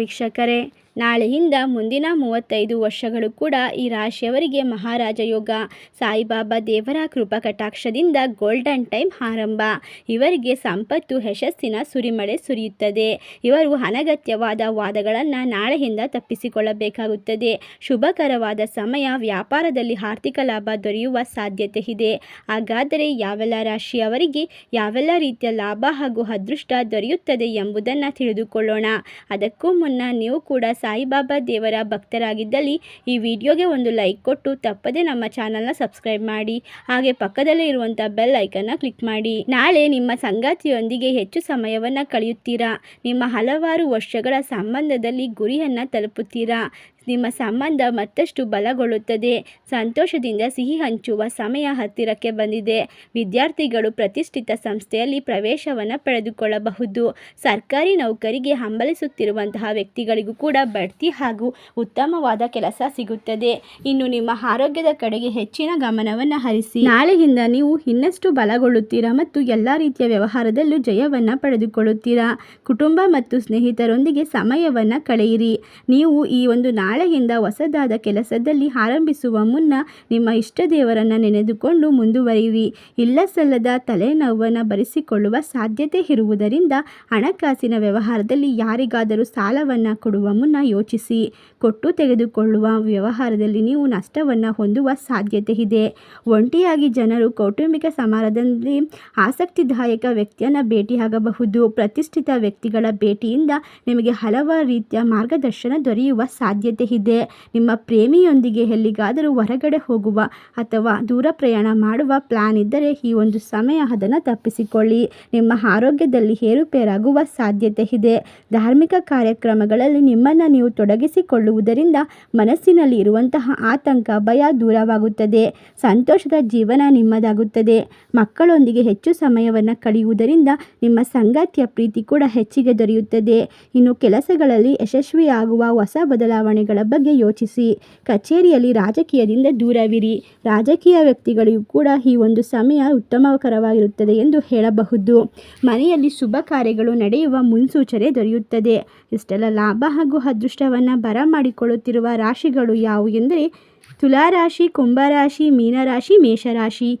परीक्षा करें। ನಾಳೆಯಿಂದ ಮುಂದಿನ ಮೂವತ್ತೈದು ವರ್ಷಗಳು ಕೂಡ ಈ ರಾಶಿಯವರಿಗೆ ಮಹಾರಾಜ ಯೋಗ. ಸಾಯಿಬಾಬಾ ದೇವರ ಕೃಪಾ ಕಟಾಕ್ಷದಿಂದ ಗೋಲ್ಡನ್ ಟೈಮ್ ಆರಂಭ. ಇವರಿಗೆ ಸಂಪತ್ತು, ಯಶಸ್ಸಿನ ಸುರಿಮಳೆ ಸುರಿಯುತ್ತದೆ. ಇವರು ಅನಗತ್ಯವಾದ ವಾದಗಳನ್ನು ನಾಳೆಯಿಂದ ತಪ್ಪಿಸಿಕೊಳ್ಳಬೇಕಾಗುತ್ತದೆ. ಶುಭಕರವಾದ ಸಮಯ, ವ್ಯಾಪಾರದಲ್ಲಿ ಆರ್ಥಿಕ ಲಾಭ ದೊರೆಯುವ ಸಾಧ್ಯತೆ ಇದೆ. ಹಾಗಾದರೆ ಯಾವೆಲ್ಲ ರಾಶಿಯವರಿಗೆ ಯಾವೆಲ್ಲ ರೀತಿಯ ಲಾಭ ಹಾಗೂ ಅದೃಷ್ಟ ದೊರೆಯುತ್ತದೆ ಎಂಬುದನ್ನು ತಿಳಿದುಕೊಳ್ಳೋಣ. ಅದಕ್ಕೂ ಮುನ್ನ ನೀವು ಕೂಡ ಸಾಯಿಬಾಬಾ ದೇವರ ಭಕ್ತರಾಗಿದ್ದಲ್ಲಿ ಈ ವಿಡಿಯೋಗೆ ಒಂದು ಲೈಕ್ ಕೊಟ್ಟು ತಪ್ಪದೆ ನಮ್ಮ ಚಾನಲ್ನ ಸಬ್ಸ್ಕ್ರೈಬ್ ಮಾಡಿ, ಹಾಗೆ ಪಕ್ಕದಲ್ಲೇ ಇರುವಂಥ ಬೆಲ್ ಐಕನ್ನ ಕ್ಲಿಕ್ ಮಾಡಿ. ನಾಳೆ ನಿಮ್ಮ ಸಂಗಾತಿಯೊಂದಿಗೆ ಹೆಚ್ಚು ಸಮಯವನ್ನು ಕಳೆಯುತ್ತೀರಾ? ನಿಮ್ಮ ಹಲವಾರು ವರ್ಷಗಳ ಸಂಬಂಧದಲ್ಲಿ ಗುರಿಯನ್ನು ತಲುಪುತ್ತೀರಾ? ನಿಮ್ಮ ಸಂಬಂಧ ಮತ್ತಷ್ಟು ಬಲಗೊಳ್ಳುತ್ತದೆ. ಸಂತೋಷದಿಂದ ಸಿಹಿ ಹಂಚುವ ಸಮಯ ಹತ್ತಿರಕ್ಕೆ ಬಂದಿದೆ. ವಿದ್ಯಾರ್ಥಿಗಳು ಪ್ರತಿಷ್ಠಿತ ಸಂಸ್ಥೆಯಲ್ಲಿ ಪ್ರವೇಶವನ್ನು ಪಡೆದುಕೊಳ್ಳಬಹುದು. ಸರ್ಕಾರಿ ನೌಕರಿಗೆ ಹಂಬಲಿಸುತ್ತಿರುವಂತಹ ವ್ಯಕ್ತಿಗಳಿಗೂ ಕೂಡ ಬಡ್ತಿ ಹಾಗೂ ಉತ್ತಮವಾದ ಕೆಲಸ ಸಿಗುತ್ತದೆ. ಇನ್ನು ನಿಮ್ಮ ಆರೋಗ್ಯದ ಕಡೆಗೆ ಹೆಚ್ಚಿನ ಗಮನವನ್ನು ಹರಿಸಿ. ನಾಳೆಯಿಂದ ನೀವು ಇನ್ನಷ್ಟು ಬಲಗೊಳ್ಳುತ್ತೀರಾ ಮತ್ತು ಎಲ್ಲ ರೀತಿಯ ವ್ಯವಹಾರದಲ್ಲೂ ಜಯವನ್ನು ಪಡೆದುಕೊಳ್ಳುತ್ತೀರಾ? ಕುಟುಂಬ ಮತ್ತು ಸ್ನೇಹಿತರೊಂದಿಗೆ ಸಮಯವನ್ನು ಕಳೆಯಿರಿ. ನೀವು ಈ ಒಂದು ನಾಳೆಯಿಂದ ಹೊಸದಾದ ಕೆಲಸದಲ್ಲಿ ಆರಂಭಿಸುವ ಮುನ್ನ ನಿಮ್ಮ ಇಷ್ಟ ದೇವರನ್ನು ನೆನೆದುಕೊಂಡು ಮುಂದುವರಿಯಿರಿ. ಇಲ್ಲ ಸಲ್ಲದ ತಲೆನೋವನ್ನು ಭರಿಸಿಕೊಳ್ಳುವ ಸಾಧ್ಯತೆ ಇರುವುದರಿಂದ ಹಣಕಾಸಿನ ವ್ಯವಹಾರದಲ್ಲಿ ಯಾರಿಗಾದರೂ ಸಾಲವನ್ನು ಕೊಡುವ ಮುನ್ನ ಯೋಚಿಸಿ. ಕೊಟ್ಟು ತೆಗೆದುಕೊಳ್ಳುವ ವ್ಯವಹಾರದಲ್ಲಿ ನೀವು ನಷ್ಟವನ್ನು ಹೊಂದುವ ಸಾಧ್ಯತೆ ಇದೆ. ಒಂಟಿಯಾಗಿ ಜನರು ಕೌಟುಂಬಿಕ ಸಮಾರಂಭದಲ್ಲಿ ಆಸಕ್ತಿದಾಯಕ ವ್ಯಕ್ತಿಯನ್ನು ಭೇಟಿಯಾಗಬಹುದು. ಪ್ರತಿಷ್ಠಿತ ವ್ಯಕ್ತಿಗಳ ಭೇಟಿಯಿಂದ ನಿಮಗೆ ಹಲವಾರು ರೀತಿಯ ಮಾರ್ಗದರ್ಶನ ದೊರೆಯುವ ಸಾಧ್ಯತೆ ಇದೆ. ನಿಮ್ಮ ಪ್ರೇಮಿಯೊಂದಿಗೆ ಎಲ್ಲಿಗಾದರೂ ಹೊರಗಡೆ ಹೋಗುವ ಅಥವಾ ದೂರ ಪ್ರಯಾಣ ಮಾಡುವ ಪ್ಲಾನ್ ಇದ್ದರೆ ಈ ಒಂದು ಸಮಯ ಅದನ್ನು ತಪ್ಪಿಸಿಕೊಳ್ಳಿ. ನಿಮ್ಮ ಆರೋಗ್ಯದಲ್ಲಿ ಏರುಪೇರಾಗುವ ಸಾಧ್ಯತೆ ಇದೆ. ಧಾರ್ಮಿಕ ಕಾರ್ಯಕ್ರಮಗಳಲ್ಲಿ ನಿಮ್ಮನ್ನು ನೀವು ತೊಡಗಿಸಿಕೊಳ್ಳುವುದರಿಂದ ಮನಸ್ಸಿನಲ್ಲಿ ಇರುವಂತಹ ಆತಂಕ, ಭಯ ದೂರವಾಗುತ್ತದೆ. ಸಂತೋಷದ ಜೀವನ ನಿಮ್ಮದಾಗುತ್ತದೆ. ಮಕ್ಕಳೊಂದಿಗೆ ಹೆಚ್ಚು ಸಮಯವನ್ನು ಕಳೆಯುವುದರಿಂದ ನಿಮ್ಮ ಸಂಗಾತಿಯ ಪ್ರೀತಿ ಕೂಡ ಹೆಚ್ಚಿಗೆ ದೊರೆಯುತ್ತದೆ. ಇನ್ನು ಕೆಲಸಗಳಲ್ಲಿ ಯಶಸ್ವಿಯಾಗುವ ಹೊಸ ಬದಲಾವಣೆಗಳ ಬಗ್ಗೆ ಯೋಚಿಸಿ. ಕಚೇರಿಯಲ್ಲಿ ರಾಜಕೀಯದಿಂದ ದೂರವಿರಿ. ರಾಜಕೀಯ ವ್ಯಕ್ತಿಗಳಿಗೂ ಕೂಡ ಈ ಒಂದು ಸಮಯ ಉತ್ತಮಕರವಾಗಿರುತ್ತದೆ ಎಂದು ಹೇಳಬಹುದು. ಮನೆಯಲ್ಲಿ ಶುಭ ಕಾರ್ಯಗಳು ನಡೆಯುವ ಮುನ್ಸೂಚನೆ ದೊರೆಯುತ್ತದೆ. ಇಷ್ಟೆಲ್ಲ ಲಾಭ ಹಾಗೂ ಅದೃಷ್ಟವನ್ನು ಬರಮಾಡಿಕೊಳ್ಳುತ್ತಿರುವ ರಾಶಿಗಳು ಯಾವುವು ಎಂದರೆ ತುಲಾರಾಶಿ, ಕುಂಭರಾಶಿ, ಮೀನರಾಶಿ, ಮೇಷರಾಶಿ.